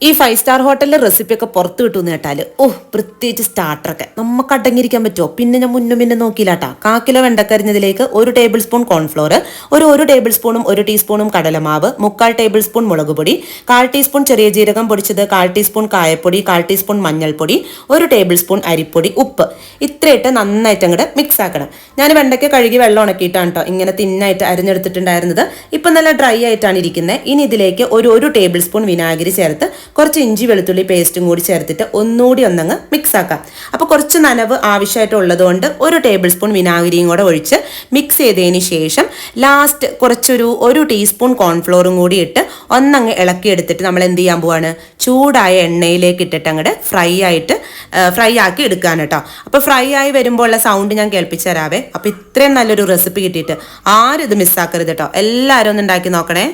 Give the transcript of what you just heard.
ഈ five star ഹോട്ടലിലെ recipe ഒക്കെ പുറത്ത് കിട്ടുമെന്ന് കേട്ടാൽ ഓ പ്രത്യേകിച്ച് സ്റ്റാർട്ടറൊക്കെ നമുക്ക് അടങ്ങിയിരിക്കാൻ പറ്റുമോ പിന്നെ ഞാൻ മുന്നും പിന്നെ നോക്കിയില്ലാട്ടാ. കാ കിലോ വെണ്ടക്കരിഞ്ഞതിലേക്ക് ഒരു ടേബിൾ സ്പൂൺ കോൺഫ്ലോർ ഒരു ഒരു ടേബിൾ സ്പൂണും ഒരു ടീസ്പൂണും കടലമാവ് മുക്കാൽ ടേബിൾ സ്പൂൺ മുളക് പൊടി കാൽ ടീസ്പൂൺ ചെറിയ ജീരകം പൊടിച്ചത് കാൽ ടീസ്പൂൺ കായപ്പൊടി കാൽ ടീസ്പൂൺ മഞ്ഞൾപ്പൊടി ഒരു ടേബിൾ സ്പൂൺ അരിപ്പൊടി ഉപ്പ്. ഇത്രയിട്ട് നന്നായിട്ട് അങ്ങോട്ട് മിക്സ് ആക്കണം. ഞാൻ വെണ്ടയ്ക്ക കഴുകി വെള്ളം ഉണക്കിയിട്ടാണ് കേട്ടോ ഇങ്ങനെ തിന്നായിട്ട് അരിഞ്ഞെടുത്തിട്ടുണ്ടായിരുന്നത്. ഇപ്പം നല്ല ഡ്രൈ ആയിട്ടാണ് ഇരിക്കുന്നത് ഇനി ഇതിലേക്ക് ഒരു ഒരു ടേബിൾ സ്പൂൺ വിനാഗിരി ചേർത്ത് കുറച്ച് ഇഞ്ചി വെളുത്തുള്ളി പേസ്റ്റും കൂടി ചേർത്തിട്ട് ഒന്നുകൂടി ഒന്നങ്ങ് മിക്സ് ആക്കാം. അപ്പോൾ കുറച്ച് നനവ് ആവശ്യമായിട്ടുള്ളത് കൊണ്ട് ഒരു ടേബിൾ സ്പൂൺ വിനാഗിരിയും കൂടെ ഒഴിച്ച് മിക്സ് ചെയ്തതിന് ശേഷം ലാസ്റ്റ് കുറച്ചൊരു ഒരു ടീസ്പൂൺ കോൺഫ്ലോറും കൂടി ഇട്ട് ഒന്നങ്ങ് ഇളക്കിയെടുത്തിട്ട് നമ്മൾ എന്ത് ചെയ്യാൻ പോവാണ്? ചൂടായ എണ്ണയിലേക്ക് ഇട്ടിട്ട് അങ്ങോട്ട് ഫ്രൈ ആയിട്ട് ഫ്രൈ ആക്കി എടുക്കാൻ കേട്ടോ. അപ്പോൾ ഫ്രൈ ആയി വരുമ്പോൾ ഉള്ള സൗണ്ട് ഞാൻ കേൾപ്പിച്ചു തരാവേ. അപ്പോൾ ഇത്രയും നല്ലൊരു റെസിപ്പി കിട്ടിയിട്ട് ആരും ഇത് മിസ്സാക്കരുത് കേട്ടോ. എല്ലാവരും ഒന്ന് ഉണ്ടാക്കി നോക്കണേ.